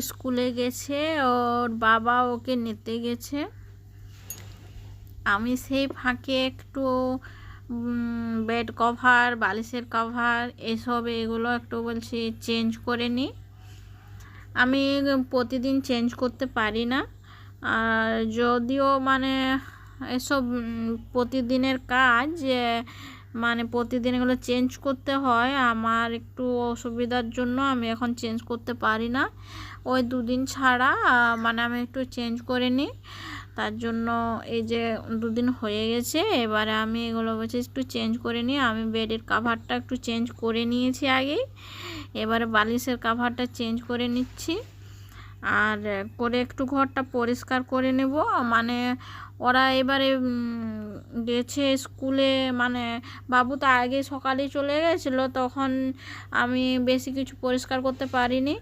স্কুলে গেছে, ওর বাবা ওকে নিতে গেছে। আমি সেই ফাঁকে একটু বেড কভার বালিশের কভার এসব এগুলো একটু বলছি চেঞ্জ করে নিই। আমি প্রতিদিন চেঞ্জ করতে পারি না। আর যদিও মানে এসব প্রতিদিনের কাজ মানে প্রতিদিন এগুলো চেঞ্জ করতে হয়। আমার একটু অসুবিধার জন্য আমি এখন চেঞ্জ করতে পারি না। ওই দুদিন ছাড়া মানে আমি একটু চেঞ্জ করে নিই। তার জন্য এই যে দুদিন হয়ে গেছে, এবারে আমি এগুলো বলছি একটু চেঞ্জ করে নিই। আমি বেডের কাভারটা একটু চেঞ্জ করে নিয়েছি আগেই। এবারে বালিশের কাভারটা চেঞ্জ করে নিচ্ছি। আর করে একটু ঘরটা পরিষ্কার করে নেব। মানে ওরা এবারে গেছে স্কুলে মানে বাবু তো আগে সকালে চলে গেছিল, তখন আমি বেশি কিছু পরিষ্কার করতে পারিনি।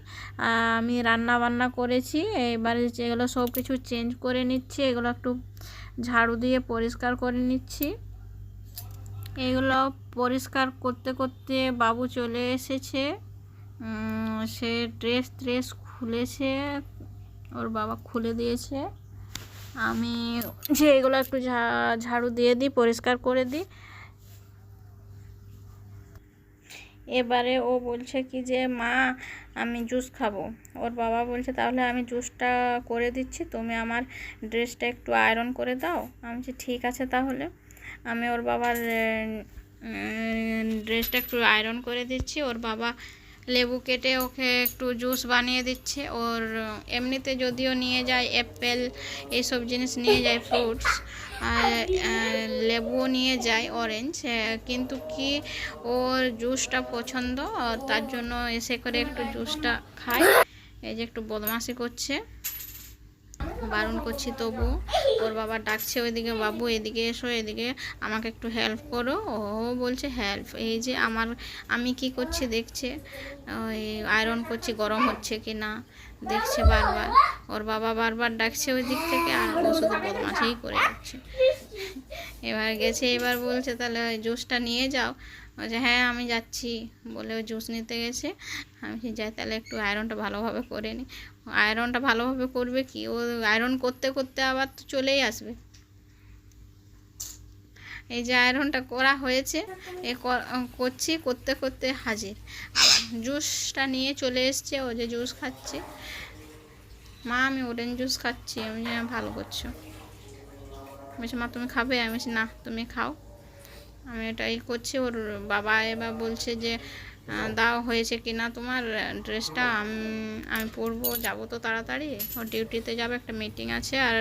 আমি রান্না বান্না করেছি, এবারে যেগুলো সব কিছু চেঞ্জ করে নিচ্ছি, এগুলো একটু ঝাড়ু দিয়ে পরিষ্কার করে নিচ্ছি। এগুলো পরিষ্কার করতে করতে বাবু চলে এসেছে। সে ড্রেস ট্রেস খুলেছে, ওর বাবা খুলে দিয়েছে। আমি যে এগুলো একটু ঝা- ঝাড়ু দিয়ে দিই, পরিষ্কার করে দিই। এবারে ও বলছে কি যে, মা, আমি জুস খাব। ওর বাবা বলছে, তাহলে আমি জুসটা করে দিচ্ছি, তুমি আমার ড্রেসটা একটু আয়রন করে দাও। আমি বলছি, ঠিক আছে তাহলে। আমি ওর বাবার ড্রেসটা একটু আয়রন করে দিচ্ছি। ওর বাবা লেবু কেটে ওকে একটু জুস বানিয়ে দিচ্ছে। ওর, এমনিতে যদিও নিয়ে যায় অ্যাপেল এইসব জিনিস নিয়ে যায় ফ্রুটস লেবুও নিয়ে যায় অরেঞ্জ কিন্তু কি ওর জুসটা পছন্দ? তার জন্য এসে করে একটু জুসটা খায়। এই যে একটু বদমাশি করছে। বারণ করছি তবু। ওর বাবা ডাকছে ওইদিকে, বাবু, এদিকে এসো, এদিকে আমাকে একটু হেল্প করো। ও বলছে হেল্প এই যে আমার, আমি কি করছি দেখছে? ওই আয়রন করছি, গরম হচ্ছে কি না? দেখছে বারবার। ওর বাবা বারবার ডাকছে ওই দিক থেকে আর ও শুধু বদমাশিই করে যাচ্ছে। এবার গেছে, এবার বলছে, তাহলে ওই জুসটা নিয়ে যাও। বলছে হ্যাঁ আমি যাচ্ছি। বলে ওই জুস নিতে গেছে। আমি যাই, তাহলে একটু আয়রনটা ভালোভাবে করে নিই আয়রনটা ভালোভাবে করবে কি? ও আয়রন করতে করতে আবার তো চলেই আসবে। এই যে আয়রনটা করা হয়েছে এ করছি করতে করতে হাজির। আবার জুসটা নিয়ে চলে এসছে ও যে জুস খাচ্ছে। মা আমি অরেঞ্জ জুস খাচ্ছি আমি "হ্যাঁ, ভালো করছ। বলছে মা তুমি খাবে? আমি বলছি না তুমি খাও। আমি এটাই করছি ওর বাবা এবার বলছে যে দাও, হয়েছে কি না তোমার ড্রেসটা আমি পরবো, যাব তো তাড়াতাড়ি। ও ডিউটিতে যাবে, একটা মিটিং আছে, আর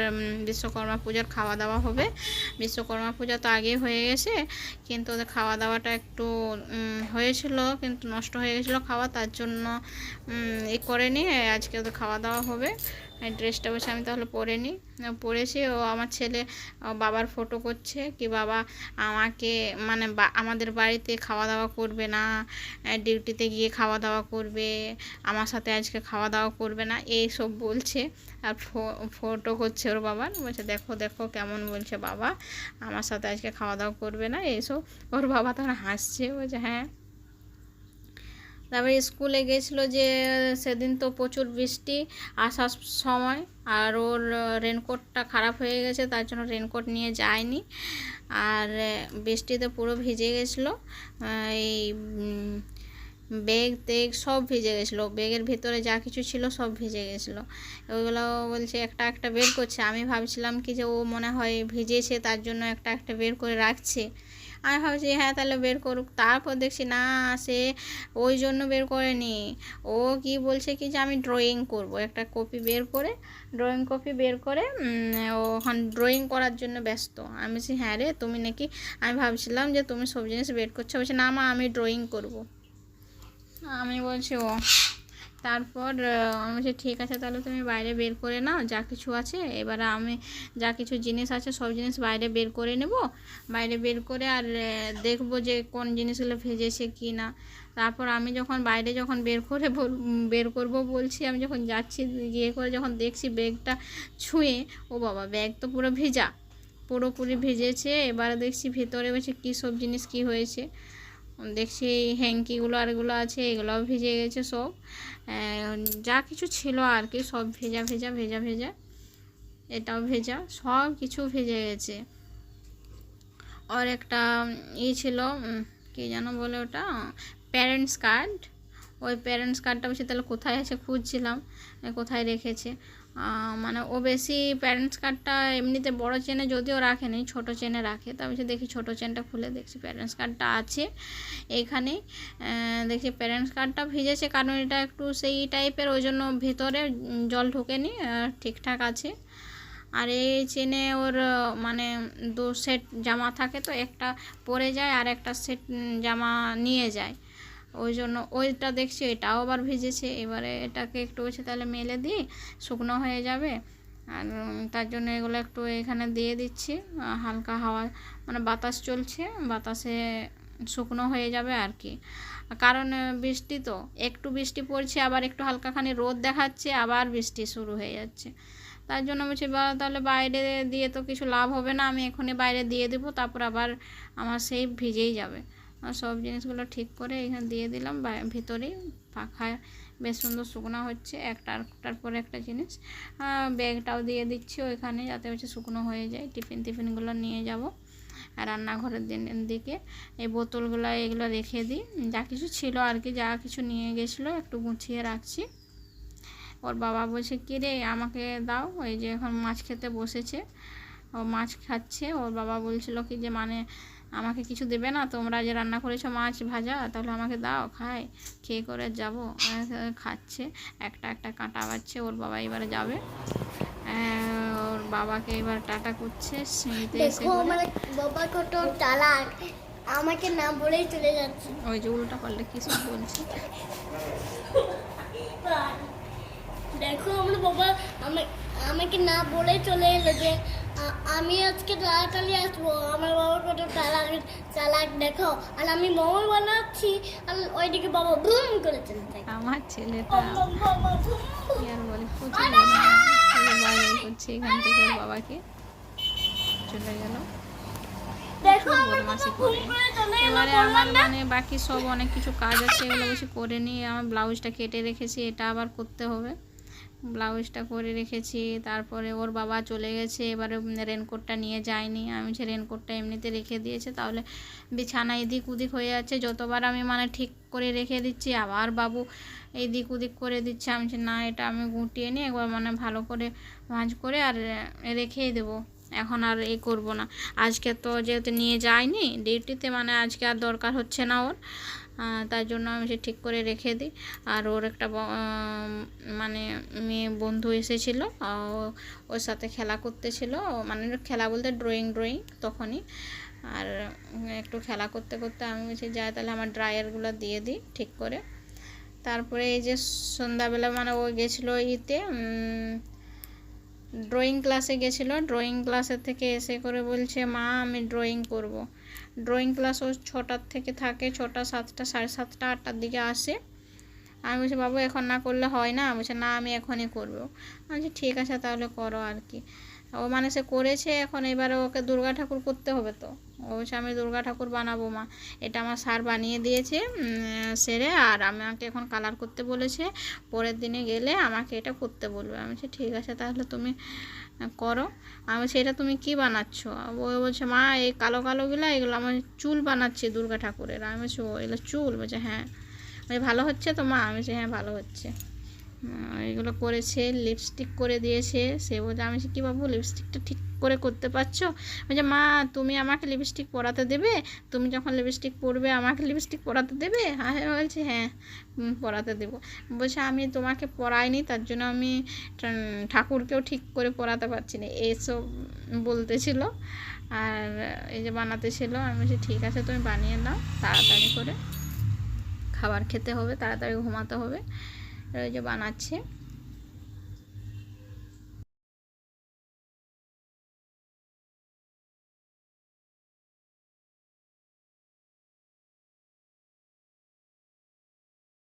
বিশ্বকর্মা পূজার খাওয়া দাওয়া হবে। বিশ্বকর্মা পূজা তো আগেই হয়ে গেছে, কিন্তু ওদের খাওয়া দাওয়াটা একটু হয়েছিল, কিন্তু নষ্ট হয়ে গেছিল খাওয়া, তার জন্য এ করে নিয়ে আজকে ওদের খাওয়া দাওয়া হবে। ড্রেসটা বসে আমি তাহলে পরে নিই। পরেছি ও আমার ছেলে বাবার ফটো করছে কি বাবা আমাকে মানে আমাদের বাড়িতে খাওয়া দাওয়া করবে না ডিউটিতে গিয়ে খাওয়া দাওয়া করবে, আমার সাথে আজকে খাওয়া দাওয়া করবে না, এই সব বলছে। আর ফটো করছে ওর বাবার, বলছে দেখো দেখো কেমন বলছে বাবা, আমার সাথে আজকে খাওয়া দাওয়া করবে না এইসব ওর বাবা তখন হাসছে, বলছে হ্যাঁ। তারপরে স্কুলে গেছিল যে, সেদিন তো প্রচুর বৃষ্টি, আসার সময়, আর ওর রেনকোটটা খারাপ হয়ে গেছে, তার জন্য রেনকোট নিয়ে যায়নি। আর বৃষ্টিতে পুরো ভিজে গেছিল। এই ব্যাগ টেগ সব ভিজে গেছিল। ব্যাগের ভিতরে যা কিছু ছিল সব ভিজে গেছিল। ওইগুলো বলছে, একটা একটা বের করছে। আমি ভাবছিলাম কি যে, ও মনে হয় ভিজেছে, তার জন্য একটা একটা বের করে রাখছে। আমি ভাবছি হ্যাঁ তাহলে বের করুক। তারপর দেখছি, না, সে ওই জন্য বের করেনি। ও কি বলছে কি যে, আমি ড্রয়িং করব। একটা কপি বের করে ড্রয়িং কপি বের করে ও ড্রয়িং করার জন্য ব্যস্ত। আমি বলছি হ্যাঁ রে, তুমি নাকি? আমি ভাবছিলাম যে, তুমি সব জিনিস বের করছ। বলছে, না মা, আমি ড্রয়িং করব। আমি বলছি, ও তারপর আমি বলছি, ঠিক আছে, তাহলে তুমি বাইরে বের করে নাও, যা কিছু আছে। এবারে আমি যা কিছু জিনিস আছে, সব জিনিস বাইরে বের করে নেব। বাইরে বের করে আর দেখব যে কোন জিনিসগুলো ভেজেছে কি না তারপর আমি যখন বাইরে যখন বের করে বের করব বলছি, আমি যখন যাচ্ছি গিয়ে করে যখন দেখছি ব্যাগটা ছুঁয়ে, ও বাবা, ব্যাগ তো পুরো ভেজা, পুরোপুরি ভেজেছে। এবারে দেখছি ভেতরে বসে কী সব জিনিস, কী হয়েছে? দেখছি হ্যাঙ্কিগুলো আর এগুলো আছে, এগুলোও ভিজে গেছে সব। যা কিছু ছিল আর কি, সব ভেজা ভেজা ভেজা ভেজা। এটাও ভেজা, সব কিছু ভেজে গেছে। আর একটা ই ছিল কি যেন বলে ওটা? প্যারেন্টস কার্ড ওই প্যারেন্টস কার্ডটা বসে তাহলে কোথায় আছে খুঁজছিলাম, কোথায় রেখেছে? মানে ও বেশি প্যারেন্টস কার্ডটা এমনিতে বড় চেনে যদিও রাখেনি, ছোট চেনে রাখে তা বলছে দেখি ছোট চেনটা খুলে দেখছি প্যারেন্টস কার্ডটা আছে এইখানে দেখছি প্যারেন্টস কার্ডটা ভিজেছে, কারণ এটা একটু সেই টাইপের ওই জন্য ভেতরে জল ঢোকেনি ঠিকঠাক আছে। আর এই চেনে ওর মানে দু সেট জামা থাকে তো, একটা পরে যায় আর একটা সেট জামা নিয়ে যায়। ওই জন্য ওইটা দেখছি, এটাও আবার ভিজেছে। এবারে এটাকে একটু হচ্ছে তাহলে মেলে দিই, শুকনো হয়ে যাবে। আর তার জন্য এগুলো একটু এখানে দিয়ে দিচ্ছি। হালকা হাওয়া মানে বাতাস চলছে, বাতাসে শুকনো হয়ে যাবে আর কি। কারণ বৃষ্টি তো, একটু বৃষ্টি পড়ছে, আবার একটু হালকাখানি রোদ দেখাচ্ছে, আবার বৃষ্টি শুরু হয়ে যাচ্ছে। তার জন্য বলছি তাহলে বাইরে দিয়ে তো কিছু লাভ হবে না, আমি এখনই বাইরে দিয়ে দেবো, তারপর আবার আমার সেই ভিজেই যাবে। আর সব জিনিসগুলো ঠিক করে এখানে দিয়ে দিলাম। ভিতরেই পাখায় বেশ সুন্দর শুকনো হচ্ছে একটা একটার পরে একটা জিনিস। ব্যাগটাও দিয়ে দিচ্ছি ওইখানে যাতে হচ্ছে শুকনো হয়ে যায়। টিফিন টিফিনগুলো নিয়ে যাব আর রান্নাঘরের দিকে এই বোতলগুলো এগুলো রেখে দিই। যা কিছু ছিল আর কি, যা কিছু নিয়ে গেছিল একটু গুছিয়ে রাখছি। ওর বাবা বলছে, কী রে, আমাকে দাও। ওই যে এখন মাছ খেতে বসেছে। ও মাছ খাচ্ছে। ওর বাবা বলছিল কি যে মানে আমাকে কিছু দেবে না তোমরা যে রান্না করেছ মাছ ভাজা তাহলে আমাকে দাও খায় খেয়ে করে যাব। খাচ্ছে একটা একটা কাঁটা বাচ্ছে ওর বাবা এবারে যাবে। ওর বাবাকে এবার টাটা করছে স্মৃতি এসে বাবা কত চালাক। আমাকে না বলেই চলে যাচ্ছে। ওই যে উল্টা পাল্টা কি সব বলছে। দেখো আমার বাবা আমা- আমাকে না বলে চলে এলো যে আমি আজকে তাড়াতাড়ি আসব। আমার বাবার কত চালাক চালাক দেখো। আর আমি মোমো বানাচ্ছি আর ওইদিকে বাবা বুম করে চলে যায়। আমার ছেলেটা বুম আর বলে প্রচুর করছে। এখান থেকে বাবাকে। চলে গেল। এবারে আমার মানে বাকি সব অনেক কিছু কাজ আছে এগুলো বেশি করে নিয়ে আমার ব্লাউজটা কেটে রেখেছি এটা আবার করতে হবে। ব্লাউজটা করে রেখেছি, তারপরে ওর বাবা চলে গেছে, এবারে রেনকোটটা নিয়ে যায়নি। আমি সে রেনকোটটা এমনিতে রেখে দিয়েছে, তাহলে বিছানা এদিক ওদিক হয়ে যাচ্ছে। যতবার আমি মানে ঠিক করে রেখে দিচ্ছি, আবার বাবু এদিক ওদিক করে দিচ্ছে। আমি না, এটা আমি গুটিয়ে নিয়ে একবার মানে ভালো করে ভাঁজ করে আর রেখেই দেবো। এখন আর এ করব না। আজকে তো যেহেতু নিয়ে যায়নি ডিউটিতে মানে আজকে আর দরকার হচ্ছে না ওর। তার জন্য আমি সে ঠিক করে রেখে দিই। আর ওর একটা মানে মেয়ে বন্ধু এসেছিল ওর সাথে খেলা করতেছিল মানে খেলা বলতে ড্রয়িং ড্রয়িং তখনই। আর একটু খেলা করতে করতে আমি বলছি যাই তাহলে আমার ড্রায়ারগুলো দিয়ে দিই ঠিক করে। তারপরে এই যে সন্ধ্যাবেলা মানে ও গেছিল ইতে ড্রয়িং ক্লাসে গেছিল। ড্রয়িং ক্লাসের থেকে এসে করে বলছে, মা, আমি ড্রয়িং করব। ড্রয়িং ক্লাস ও ছটার থেকে থাকে, ছটা, সাতটা, সাড়ে সাতটা, আটটার দিকে আসে। আমি বলছি, বাবু, এখন না করলে হয় না? বলছে, না, আমি এখনই করব। আমি বলছি, ঠিক আছে, তাহলে করো আর কি। ও মানে সে করেছে, এখন এবারে ওকে দুর্গা ঠাকুর করতে হবে তো। বলছে, আমি দুর্গা ঠাকুর বানাবো মা। এটা আমার সার বানিয়ে দিয়েছে সেরে আর আমাকে এখন কালার করতে বলেছে। পরের দিনে গেলে আমাকে এটা করতে বলবে। আমি বলছি, ঠিক আছে, তাহলে তুমি করো। আমি এটা তুমি কি বানাচ্ছ? ও বলছে, মা, এই কালো কালোগুলো এগুলো আমার চুল বানাচ্ছি দুর্গা ঠাকুরের। আমি বলছি, ও, এগুলো চুল? বলছে হ্যাঁ। বলছে, ভালো হচ্ছে তো মা? আমি বলছি হ্যাঁ ভালো হচ্ছে। এগুলো করেছে লিপস্টিক করে দিয়েছে। সে বলছে, আমি কি বাবু লিপস্টিকটা ঠিক করে করতে পারছ? বলছে, মা, তুমি আমাকে লিপস্টিক পরাতে দেবে? তুমি যখন লিপস্টিক পরবে, আমাকে লিপস্টিক পরাতে দেবে? হ্যাঁ বলছি হ্যাঁ পরাতে দেবো। বলছে, আমি তোমাকে পরাইনি, তার জন্য আমি ঠাকুরকেও ঠিক করে পরাতে পারছি না। এসব বলতেছিল। আর এই যে বানাতে ছিল, আমি বলছি, ঠিক আছে, তুমি বানিয়ে নাও, তাড়াতাড়ি করে। খাবার খেতে হবে, তাড়াতাড়ি ঘুমাতে হবে। ওই যে বানাচ্ছে।